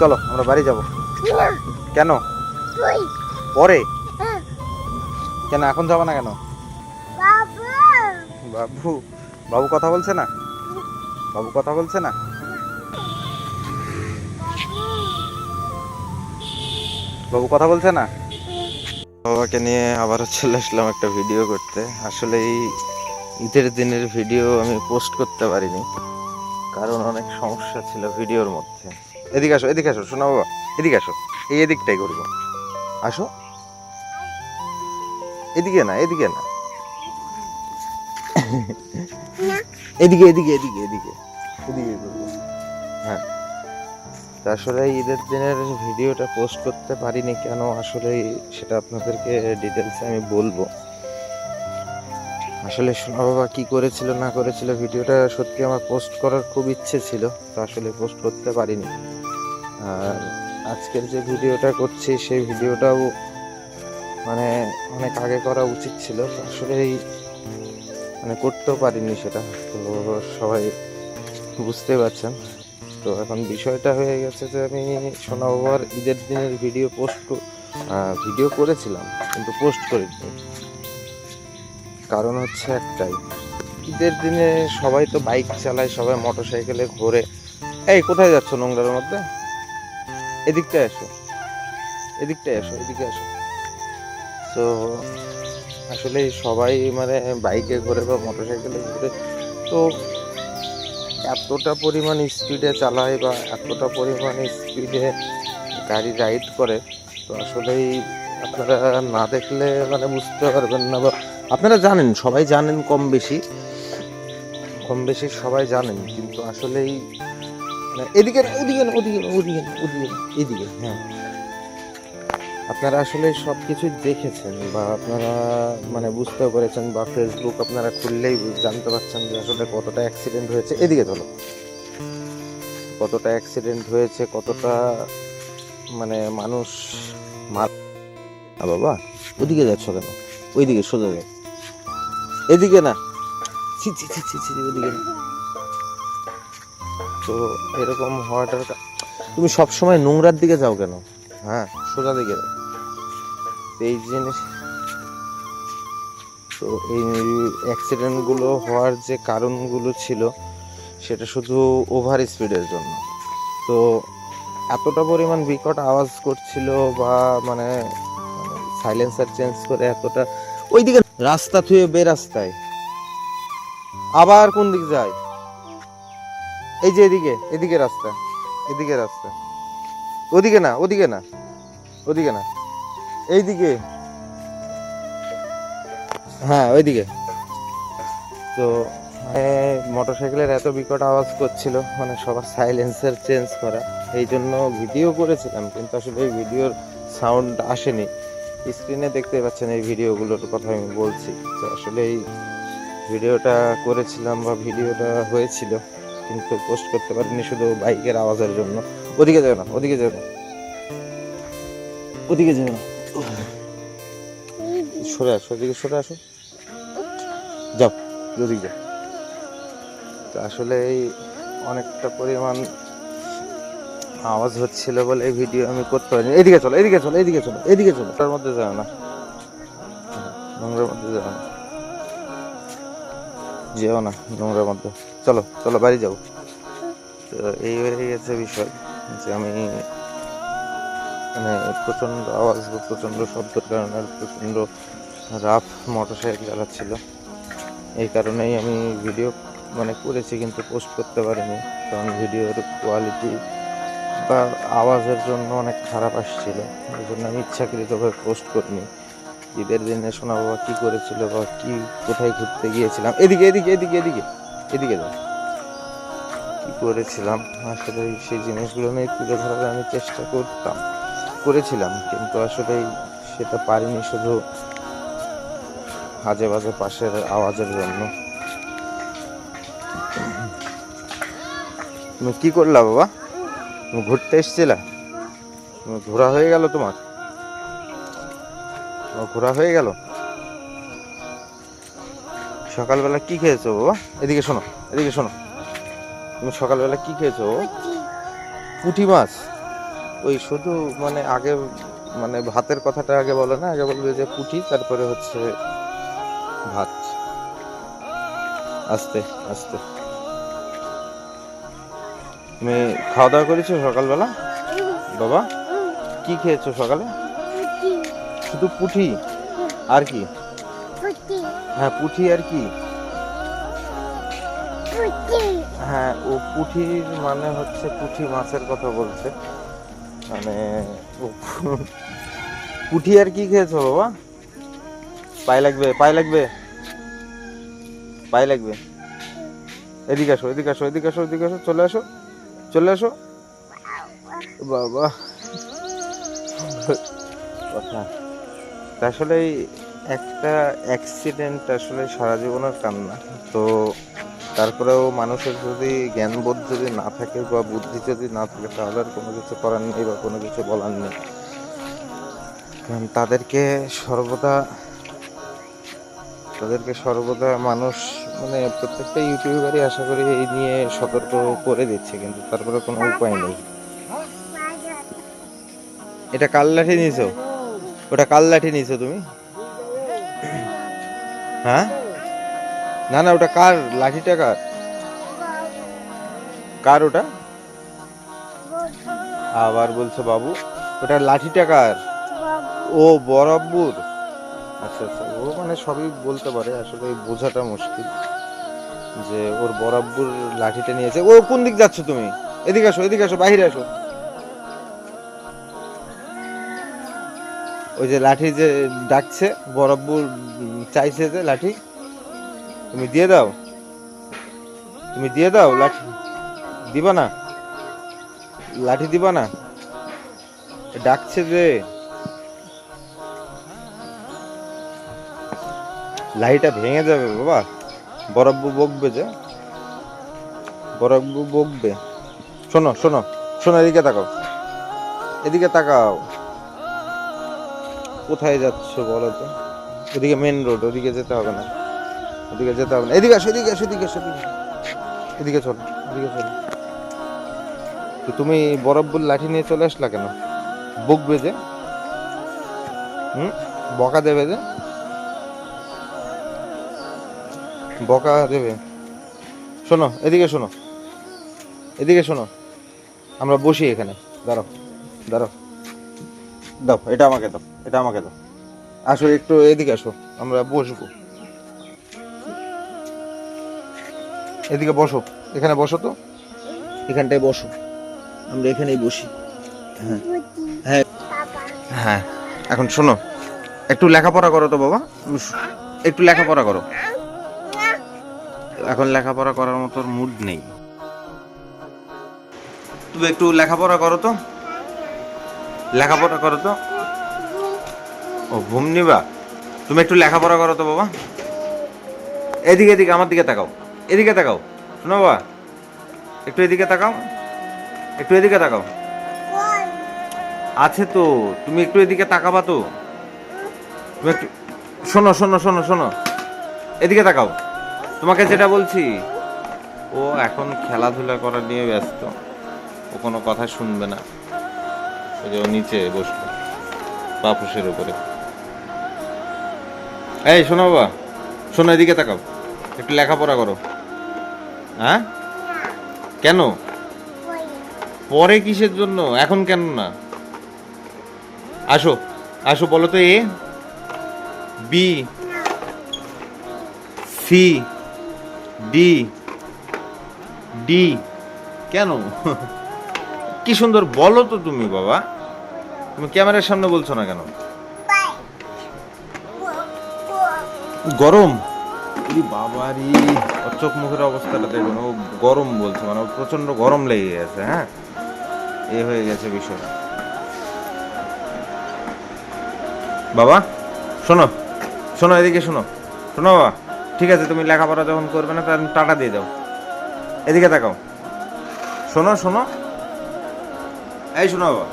চলো, আমরা বাড়ি যাব। কেন? পরে? কেন, এখন যাব না কেন? বাবু বাবু কথা বলছে না? বাবু কথা বলছে না? বাবু কথা বলছে না? বাবাকে নিয়ে আবারও চলে আসলাম একটা ভিডিও করতে। আসলে এই ঈদের দিনের ভিডিও আমি পোস্ট করতে পারিনি। কারণ অনেক সমস্যা ছিল ভিডিওর মধ্যে। এদিকে আসো এদিকে আসো শোনো বাবা, এদিকে আসো। এই এদিকটাই করব আসো। এদিকে না এদিকে না। এদিকে এদিকে এদিকে এদিকে এদিকে করব হ্যাঁ। আসলে ঈদের দিনের ভিডিওটা পোস্ট করতে পারিনি কেন? আসলে সেটা আপনাদেরকে ডিটেলসে আমি বলব। আসলে সোনা বাবা কী করেছিল, না করেছিল, ভিডিওটা সত্যি আমার পোস্ট করার খুব ইচ্ছে ছিল। তো আসলে পোস্ট করতে পারিনি। আর আজকের যে ভিডিওটা করছি, সেই ভিডিওটাও মানে অনেক আগে করা উচিত ছিল। আসলে এই মানে করতেও পারিনি সেটা, তো সবাই বুঝতে পারছেন। তো এখন বিষয়টা হয়ে গেছে যে, আমি সোনা বাবার ঈদের দিনের ভিডিও পোস্ট ভিডিও করেছিলাম, কিন্তু পোস্ট করিনি। কারণ হচ্ছে একটাই, ঈদের দিনে সবাই তো বাইক চালায়, সবাই মোটর সাইকেলে ঘোরে। এই, কোথায় যাচ্ছ নোংরার মধ্যে? এদিকটায় এসো। এদিকটায় এসো, এদিকে এসো। তো আসলে সবাই মানে বাইকে ঘোরে বা মোটর সাইকেলে ঘোরে তো এতটা পরিমাণ স্পিডে চালায় বা এতটা পরিমাণ স্পিডে গাড়ি রাইড করে, তো আসলেই আপনারা না দেখলে মানে বুঝতে পারবেন না বা আপনারা জানেন, সবাই জানেন কম বেশি। কম বেশি সবাই জানেন, কিন্তু আসলেই এদিকে ওদিকে না, ওদিকে ওদিকে ওদিকে এদিকে হ্যাঁ। আপনারা আসলে সব কিছু দেখেছেন বা আপনারা মানে বুঝতেও পেরেছেন বা ফেসবুক আপনারা খুললেই জানতে পারছেন যে আসলে কতটা অ্যাক্সিডেন্ট হয়েছে। এদিকে চলো। কতটা অ্যাক্সিডেন্ট হয়েছে, কতটা মানে মানুষ মার বাবা, ওদিকে যাচ্ছ কেন? ওইদিকে সোজা যাও। এদিকে না। ছি ছি ছি ছি ছি, ওদিকে না। তো এরকম হওয়াটার তুমি সব সময় নোংরার দিকে যাও কেন? হ্যাঁ সোজা দিকে এই জিনিস তো এই অ্যাক্সিডেন্টগুলো হওয়ার যে কারণগুলো ছিল, সেটা শুধু ওভার স্পিডের জন্য। তো এতটা পরিমাণ বিকট আওয়াজ করছিল বা মানে সাইলেন্সার চেঞ্জ করে এতটা ওইদিকে রাস্তা থুয়ে বে রাস্তায় আবার কোন দিক যায়? এই যে এদিকে এদিকে রাস্তা এদিকে রাস্তা। ওদিকে না ওদিকে না ওদিকে না। এইদিকে। হ্যাঁ ওইদিকে। তো মোটর সাইকেলের এত বিকট আওয়াজ করছিল মানে সবার সাইলেন্সার চেঞ্জ করা। এই জন্য ভিডিও করেছিলাম, কিন্তু আসলে এই ভিডিওর সাউন্ড আসেনি। স্ক্রিনে দেখতে পাচ্ছেন এই ভিডিওগুলোর কথা আমি বলছি। তো আসলে এই ভিডিওটা করেছিলাম বা ভিডিওটা হয়েছিল। কিন্তু পোস্ট করতে পারিনি শুধু বাইকের আওয়াজের জন্য। ওদিকে যাও না, ওদিকে যাও না। ওদিকে যাও না। সরে আসো, ওদিকে সরে আসো। যাও, ওদিকে যাও। তো আসলে এই অনেকটা পরিমাণ আওয়াজ হচ্ছিল বলে এই ভিডিও আমি করতে পারিনি। এদিকে চলো এদিকে চলো এদিকে চলো এদিকে চলো। তার মধ্যে যাও না। নোংরার মধ্যে যাও না। যেও না নোংরার মধ্যে। চলো চলো, বাড়ি যাও। তো এই হয়ে গেছে বিষয় যে আমি মানে প্রচণ্ড আওয়াজ প্রচণ্ড শব্দের কারণে আর প্রচণ্ড রাফ মোটর সাইকেল চালাচ্ছিল। এই কারণেই আমি ভিডিও মানে করেছি কিন্তু পোস্ট করতে পারিনি। কারণ ভিডিওর কোয়ালিটি বা আওয়াজের জন্য অনেক খারাপ আসছিল। এই জন্য আমি ইচ্ছাকৃতভাবে পোস্ট করিনি। ঈদের দিনে শোনা বাবা কী করেছিল বা কি, কোথায় ঘুরতে গিয়েছিলাম। এদিকে এদিকে এদিকে এদিকে এদিকে যাও। কী করেছিলাম? আসলে সেই জিনিসগুলো নিয়ে তুলে ধরার আমি চেষ্টা করতাম। করেছিলাম, কিন্তু আসলে সেটা পারিনি শুধু আজে বাজে পাশের আওয়াজের জন্য। তুমি কি করলা বাবা? তুমি ঘুরতে এসেছিলা? ঘোরা হয়ে গেল তোমার? তোমার ঘোরা হয়ে গেল? সকালবেলা কি খেয়েছো বাবা? এদিকে শোনো এদিকে শোনো। তুমি সকালবেলা কি খেয়েছো পুঁটি মাছ। ওই শুধু মানে আগে মানে ভাতের কথাটা আগে বলে না, আগে বলবে যে পুটি, তারপরে হচ্ছে ভাত। আস্তে আস্তে। তুমি খাওয়া দাওয়া করেছ সকালবেলা? বাবা, কি খেয়েছো সকালে? শুধু পুঠি? আর কি? হ্যাঁ পুঠি আর কি? হ্যাঁ ও পুঠির মানে হচ্ছে পুঠি মাছের কথা বলছে। মানে ও পুঠি আর কি খেয়েছো বাবা? পায়ে লাগবে পায়ে লাগবে? পায়ে লাগবে? এদিকে আসো এদিকে আসো এদিকে আসো এদিকে আসো চলে আসো চলে আসো। বাবা। কথা। আসলে একটা অ্যাক্সিডেন্ট আসলে সারা জীবনের কান্না। তো তারপরেও মানুষের যদি জ্ঞানবোধ যদি না থাকে বা বুদ্ধি যদি না থাকে, তাহলে আর কোনো কিছু করার নেই বা কোনো কিছু বলার নেই। কারণ তাদেরকে সর্বদা তাদেরকে সর্বদা মানুষ মানে প্রত্যেকটা ইউটিউবারই আশা করি এই নিয়ে সতর্ক করে দিচ্ছে, কিন্তু তারপরে কোনো উপায় নেই। এটা কাল লাঠি নিয়েছো ওটা কাল লাঠি নিয়েছো তুমি? হ্যাঁ? না না, ওটা কার? লাঠিটা কার? কার ওটা? আবার বলছে বাবু, ওটা লাঠিটা কার? ও, বরাব্বুর। আচ্ছা আচ্ছা ও মানে সবই বলতে পারে, আসলে বোঝাটা মুশকিল যে ওর বরাব্বুর লাঠিটা নিয়েছে। ও কোন দিক যাচ্ছ তুমি? এদিকে আসো এদিকে আসো, বাইরে আসো। ওই যে লাঠি যে ডাকছে বরাব্বুর চাইছে যে লাঠি। তুমি দিয়ে দাও। তুমি দিয়ে দাও লাঠি। দিবা না। লাঠি দিবা না। ডাকছে যে। লাঠিটা ভেঙে যাবে বাবা। বরাব্বু বকবে যে। বরাব্বু বকবে। শোনো শোনো। শোনো, এদিকে তাকাও। এদিকে তাকাও। কোথায় যাচ্ছ বলো তো? ওদিকে মেন রোড ওদিকে যেতে হবে না। ওদিকে যেতে হবে না। এদিকে আসো এদিকে আসো এদিকে আসো, এদিকে চলো এদিকে চলো। তো তুমি বরফবুল লাঠি নিয়ে চলে আসলা কেন? বকবে যে হুম? বকা দেবে যে? বকা দেবে? শোনো, এদিকে শোনো। এদিকে শোনো। আমরা বসি এখানে। দাঁড়াও দাঁড়াও। দাও, এটা আমাকে দাও, এটা আমাকে দাও। আসো, একটু এদিকে আসো, আমরা বসবো। এদিকে বসো, এখানে বসো তো? এখানটায় বসো, আমরা এখানেই বসি। হ্যাঁ হ্যাঁ। হ্যাঁ এখন শোনো, একটু লেখাপড়া করো তো বাবা। একটু লেখাপড়া করো। এখন লেখাপড়া করার মতো মুড নেই। তুমি একটু লেখাপড়া করো তো। লেখাপড়া করো তো। ও ঘুম নিবা তুমি একটু লেখাপড়া করো তো বাবা। এদিকে এদিকে, আমার দিকে তাকাও। এদিকে তাকাও। শোনো বাবা, একটু এদিকে তাকাও। একটু এদিকে তাকাও। আছে তো, তুমি একটু এদিকে তাকাবা তো। তুমি একটু, শোনো শোনো শোনো শোনো। এদিকে তাকাও। তোমাকে যেটা বলছি, ও এখন খেলাধুলা করা নিয়ে ব্যস্ত। ও কোনো কথা শুনবে না। যে নিচে বসবে পাপুসের উপরে। এই, শোনো বাবা, শোনো, এদিকে তাকাও। একটু লেখাপড়া করো। হ্যাঁ? কেন? পরে কিসের জন্য? এখন কেন না? আসো আসো, বলো তো A. B C D D কেন? কি সুন্দর বলো তো তুমি বাবা। তুমি ক্যামেরার সামনে বলছো না কেন? গরম? বাবারি চোখ মুখের অবস্থাটা দেখুন, ও গরম বলছে মানে প্রচণ্ড গরম লেগে গেছে হ্যাঁ? এ হয়ে গেছে বিষয়। বাবা, শোনো শোনো এদিকে শোনো। শোনো বাবা, ঠিক আছে, তুমি লেখাপড়া যখন করবে না তখন টাটা দিয়ে দাও। এদিকে তাকাও। শোনো শোনো। এই শোনো। বাবা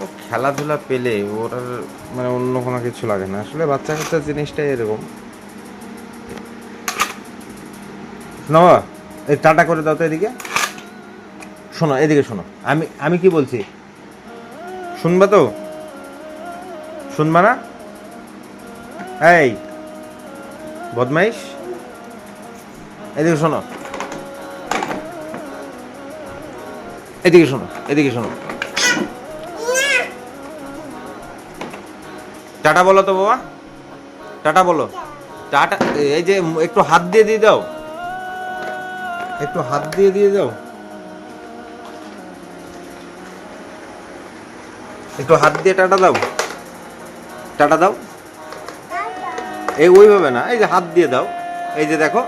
ও খেলাধুলা পেলে ওর মানে অন্য কোনো কিছু লাগে না। আসলে বাচ্চা কাচ্চা জিনিসটাই এরকম। শোনো এই টাটা করে দাও তো এদিকে। শোনো এদিকে শোনো। আমি আমি কি বলছি? শুনবা তো? শুনবা না? এই, বদমাইশ। এদিকে শোনো। এদিকে শোনো এদিকে শোনো। টাটা বলো তো বাবা। টাটা বলো। টাটা, এই যে একটু হাত দিয়ে দিয়ে দাও। একটু হাত দিয়ে দিয়ে দাও। একটু হাত দিয়ে টাটা দাও। টাটা দাও। এই ওইভাবে না, এই যে হাত দিয়ে দাও। এই যে দেখো,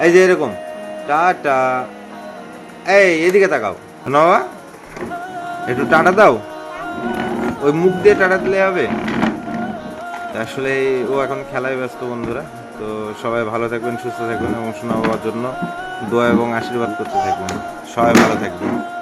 এই যে এরকম। টাটা। এই, এদিকে তাকাও। বাবা একটু টাটা দাও। ওই মুখ দিয়ে টাটা দিলে হবে। আসলে ও এখন খেলায় ব্যস্ত বন্ধুরা, তো সবাই ভালো থাকবেন, সুস্থ থাকবেন এবং শোনা হওয়ার জন্য দোয়া এবং আশীর্বাদ করতে থাকবেন। সবাই ভালো থাকবেন।